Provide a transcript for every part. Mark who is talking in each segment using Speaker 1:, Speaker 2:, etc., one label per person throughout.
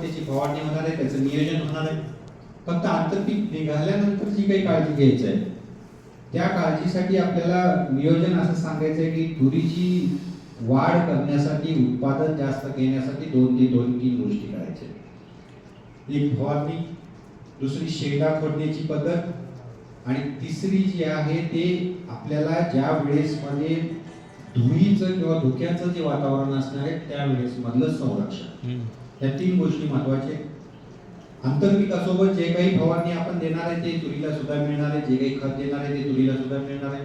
Speaker 1: त्याची फवारणी होणार आहे त्याचं नियोजन होणार आहे. फक्त आंतरपीक निघाल्यानंतर जी काही काळजी घ्यायची आहे त्या काळजीसाठी आपल्याला नियोजन असं सांगायचं आहे की तुरीची वाढ करण्यासाठी उत्पादन जास्त घेण्यासाठी दोन ते दोन तीन गोष्टी करायच्या एक फवारणी दुसरी शेंगा खोडण्याची पद्धत आणि तिसरी जी आहे ते आपल्याला ज्या वेळेस मध्ये धुळीचं किंवा धुक्याचं जे वातावरण असणार आहे त्यावेळेस मधलं संरक्षण. या तीन गोष्टी महत्त्वाच्या आहेत. आंतरपिकासोबत जे काही फवारणी आपण देणार आहे ते तुरीला सुद्धा मिळणार आहे. जे काही खत देणार आहे ते तुरीला सुद्धा मिळणार आहे.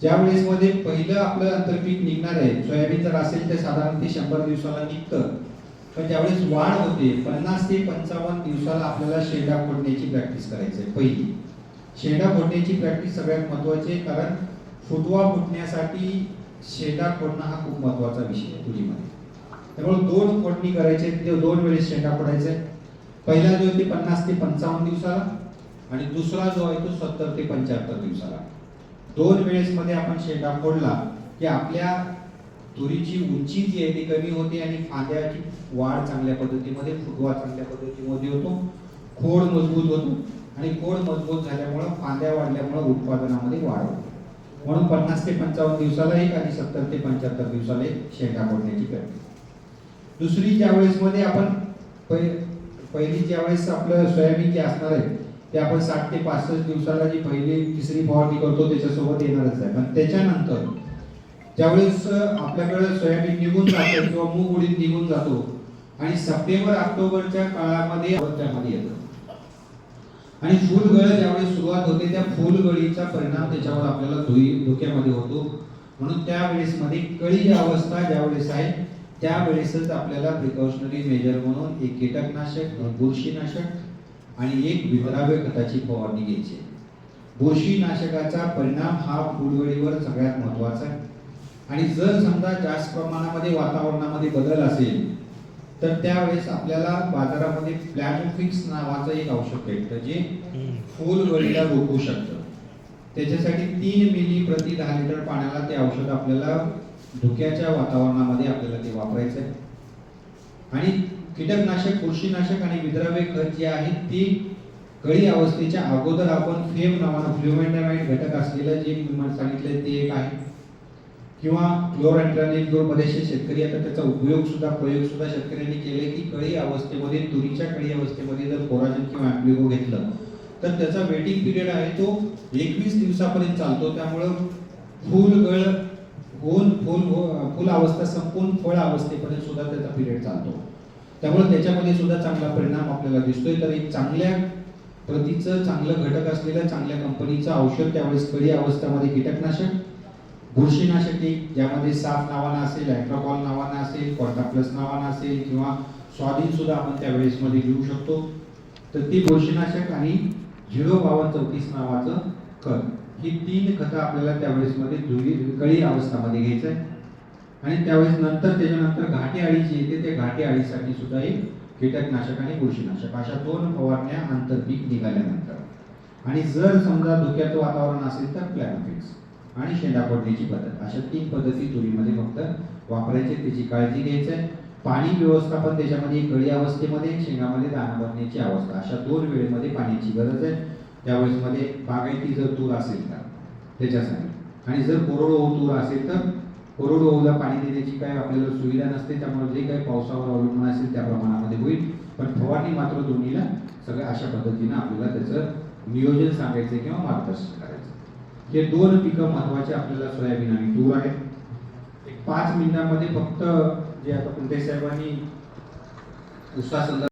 Speaker 1: ज्या वेळेस मध्ये पहिलं आपलं आंतरपीक निघणार आहे सोयाबीन जर असेल तर साधारण ते शंभर दिवसाला निघतं. पण ज्यावेळेस वाढ होते पन्नास ते पंचावन्न दिवसाला आपल्याला शेंडा फोडण्याची प्रॅक्टिस करायची आहे पहिली. शेंडा फोडण्याची प्रॅक्टिस सगळ्यात महत्वाची आहे कारण फुटवा फुटण्यासाठी शेंडा फोडणं हा खूप महत्त्वाचा विषय आहे तुरीमध्ये. त्यामुळे दोन फोडणी करायचे ते दोन वेळेस शेंडा पडायचे पहिला जो आहे ते पन्नास ते पंचावन्न दिवसाला आणि दुसरा जो आहे तो सत्तर ते पंच्याहत्तर दिवसाला. दोन वेळेस मध्ये आपण शेंडा फोडला की आपल्या तुरीची उंची जी आहे ती कमी होते आणि फांद्याची वाढ चांगल्या पद्धतीमध्ये फुटवा चांगल्या पद्धतीमध्ये होतो. खोड मजबूत होतो आणि खोड मजबूत झाल्यामुळं फांद्या वाढल्यामुळं उत्पादनामध्ये वाढ होते. म्हणून पन्नास ते पंचावन्न दिवसाला एक आणि सत्तर ते पंच्याहत्तर दिवसाला एक शेंडा फोडण्याची प्रॅक्टिस दुसरी ज्या वेळेस मध्ये आपण पहिली ज्या वेळेस आपलं सोयाबीन जे असणार आहे ते आपण साठ ते पासष्ट दिवसाला जी पहिली तिसरी फवारणी करतो त्याच्यासोबत येणारच आहे. पण त्याच्यानंतर ज्यावेळेस आपल्याकडे सोयाबीन निघून जातो किंवा मूग उडीद निघून जातो आणि सप्टेंबर ऑक्टोबरच्या काळामध्ये त्यामध्ये येतं. आणि फुलगळ ज्यावेळेस सुरुवात होते त्या फुलगळीचा परिणाम त्याच्यावर आपल्याला धुई धोक्यामध्ये होतो. म्हणून त्यावेळेस मध्ये कळी अवस्था ज्यावेळेस आहे त्यावेळेसच आपल्याला प्रिकॉशनरी मेजर म्हणून एक कीटकनाशक बुरशीनाशक आणि एक विद्राव्य खताची फवारणी घ्यायची बुरशीनाशकाचा परिणाम हा फुलगळीवर सगळ्यात महत्त्वाचा आहे. आणि जर समजा जास्त प्रमाणामध्ये वातावरणामध्ये बदल असेल तर त्यावेळेस आपल्याला बाजारामध्ये प्लॅटोफिक्स नावाचं एक औषध भेटतं जे फुलगळीला रोखू शकतं. त्याच्यासाठी तीन मिली प्रति दहा लिटर पाण्याला ते औषध आपल्याला धुक्याच्या वातावरणामध्ये आपल्याला ते वापरायचं आहे. आणि कीटकनाशक बुरशीनाशक आणि विद्राव्य खत जे आहे ते कळी अवस्थेच्या अगोदर आपण फेम नावानं फ्ल्युमेंडामाइड घटक असलेलं जे सांगितलं ते एक आहे. किंवा क्लोरॅन्ट्रानिल जो बरेचसे शेतकरी आता त्याचा उपयोग सुद्धा प्रयोग सुद्धा शेतकऱ्यांनी केले की कळी अवस्थेमध्ये तुरीच्या कळी अवस्थेमध्ये जर कोराजन किंवा ॲम्प्लिगो घेतलं तर त्याचा वेटिंग पिरियड आहे तो एकवीस दिवसापर्यंत चालतो. त्यामुळं फुल गळ फूल फूल फूल फुल अवस्था संपून फळ अवस्थेपर्यंत सुद्धा त्याचा पिरियड चालतो. त्यामुळे त्याच्यामध्ये सुद्धा चांगला परिणाम आपल्याला दिसतोय. तर एक चांगल्या प्रतीचं चांगलं घटक असलेलं चांगल्या कंपनीचं औषध त्यावेळेस कळी अवस्थेमध्ये कीटकनाशक बुरशीनाशके ज्यामध्ये साफ नावानं असेल अॅट्रॉकॉल नावानं असेल कॉर्टा प्लस नावानं असेल किंवा स्वाधीन सुद्धा आपण त्यावेळेस मध्ये घेऊ शकतो. तर ती बुरशीनाशक आणि झिरो बावन चौतीस नावाचं कर ही तीन कथा आपल्याला त्यावेळेस मध्ये धुळी कळी अवस्थामध्ये घ्यायचं आहे. आणि त्यावेळेस नंतर त्याच्यानंतर घाटी अळी जी येते त्या घाटे अळीसाठी सुद्धा एक कीटकनाशक आणि बुरशीनाशक अशा दोन फवारण्या आंतरपीक निघाल्यानंतर. आणि जर समजा धोक्याचं वातावरण असेल तर प्लॅनोफिक्स आणि शेंडा पद्धत. अशा तीन पद्धती तुरीमध्ये फक्त वापरायचे त्याची काळजी घ्यायची आहे. पाणी व्यवस्थापन त्याच्यामध्ये कळी अवस्थेमध्ये शेंगामध्ये दाना भरण्याची अवस्था. अशा दोन वेळेमध्ये पाण्याची गरज आहे. त्यावेळेस मध्ये बागायती जर तूर असेल तर त्याच्यासाठी. आणि जर कोरडवाहू तूर असेल तर कोरडवाहूला पाणी देण्याची काय आपल्याला सुविधा नसते त्यामुळे जे काही पावसावर अवलंबून असेल त्या प्रमाणामध्ये होईल. पण फवारणी मात्र दोन्हीला सगळ्या अशा पद्धतीनं आपल्याला त्याचं नियोजन सांगायचं किंवा मार्गदर्शन करायचं हे दोन पिकं महत्त्वाचे आपल्याला सोयाबीन आणि तूर आहेत. एक पाच मिनिटांमध्ये फक्त जे आता कुंटे साहेबांनी उसासंदर्भात